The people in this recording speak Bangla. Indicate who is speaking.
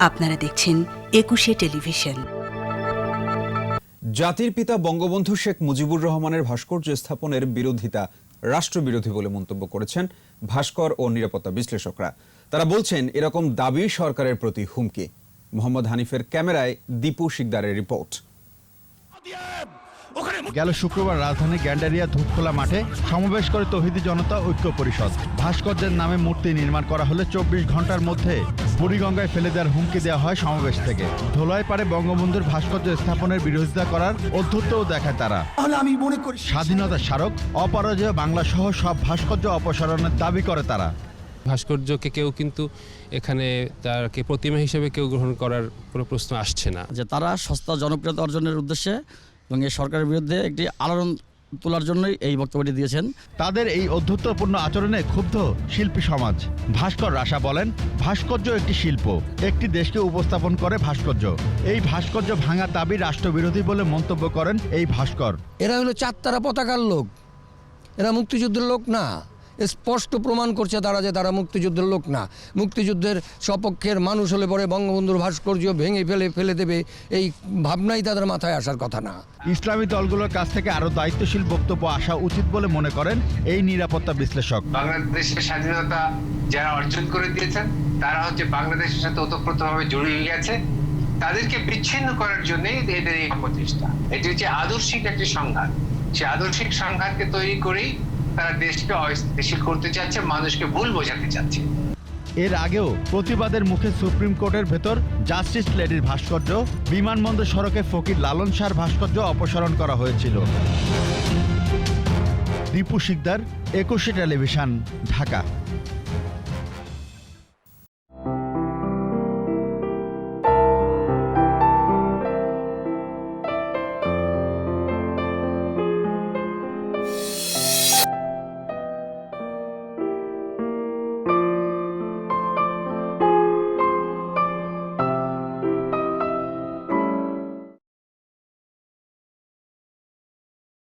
Speaker 1: আপনারা দেখছেন একুশে টেলিভিশন।
Speaker 2: জাতির পিতা বঙ্গবন্ধু শেখ মুজিবুর রহমানের ভাস্কর্য স্থাপনের বিরোধিতা রাষ্ট্রবিরোধী বলে মন্তব্য করেছেন ভাস্কর ও নিরাপত্তা বিশ্লেষকরা। তারা বলছেন এরকম দাবি সরকারের প্রতি হুমকি। মোহাম্মদ হানিফের ক্যামেরায় দীপু শিকদারের রিপোর্ট।
Speaker 3: গেল শুক্রবার রাজধানী গ্যান্ডারিয়া ধূপখোলা মাঠে সমাবেশ করে তহিদি জনতা ঐক্য পরিষদ। ভাস্কর্যের নামে মূর্তি নির্মাণ করা হলে চব্বিশ ঘণ্টার মধ্যে বুড়িগঙ্গায় ফেলে দেওয়ার হুমকি দেওয়া হয় সমাবেশ থেকে। ধোলাই পারে বঙ্গবন্ধুর ভাস্কর্য স্থাপনের বিরোধিতা করার অধ্যত্তও দেখায় তারা।
Speaker 4: তাহলে আমি মনে করি
Speaker 3: স্বাধীনতার স্মারক অপরাজয় বাংলা সহ সব ভাস্কর্য অপসারণের দাবি করে তারা।
Speaker 5: ভাস্কর্যকে কেউ কিন্তু এখানে তাকে প্রতিমা হিসেবে কেউ গ্রহণ করার কোনো প্রশ্ন আসছে না।
Speaker 6: যে তারা সস্তা জনপ্রিয়তা অর্জনের উদ্দেশ্যে এবং এই সরকারের বিরুদ্ধে একটি আলোড়ন তোলার জন্যই এই বক্তব্যটি দিয়েছেন।
Speaker 3: তাদের এই অধ্যুত্বপূর্ণ আচরণে ক্ষুব্ধ শিল্পী সমাজ। ভাস্কর রাশা বলেন ভাস্কর্য একটি শিল্প একটি দেশকে উপস্থাপন করে ভাস্কর্য। এই ভাস্কর্য ভাঙা দাবি রাষ্ট্রবিরোধী বলে মন্তব্য করেন এই ভাস্কর।
Speaker 7: এরা হলো চারতারা পতাকার লোক। এরা মুক্তিযুদ্ধের লোক না। স্পষ্ট প্রমাণ করছে তারা যে তারা মুক্তিযুদ্ধের লোক না। মুক্তিযুদ্ধের সপক্ষের মানুষ হলে পরে বঙ্গবন্ধুর ভাস্কর্য ভেঙে ফেলে ফেলে দেবে এই ভাবনাই তাদের মাথায় আসার কথা না।
Speaker 3: ইসলামী দলগুলোর কাছ থেকে আরও দায়িত্বশীল বক্তব্য আসা উচিত বলে মনে করেন এই নিরাপত্তা বিশ্লেষক।
Speaker 8: বাংলাদেশের স্বাধীনতা যারা অর্জন করে দিয়েছেন তারা হচ্ছে বাংলাদেশের সাথে ওতপ্রোতভাবে জড়িয়ে গেছে। তাদেরকে বিচ্ছিন্ন করার জন্য এদের এই প্রচেষ্টা। এটি হচ্ছে আদর্শিক একটি সংঘাত। সে আদর্শিক সংঘাতকে তৈরি করেই তারা দেশকে অস্থিতিশীল করতে চাচ্ছে, মানুষকে ভুল বোঝাতে চাচ্ছে।
Speaker 3: এর আগেও প্রতিবাদের মুখে সুপ্রিম কোর্টের ভেতর জাস্টিস লেডির ভাস্কর্য, বিমানবন্দর সড়কে ফকির লালন শাহর ভাস্কর্য অপসারণ করা হয়েছিল। দীপু শিকদার, একুশে টেলিভিশন, ঢাকা।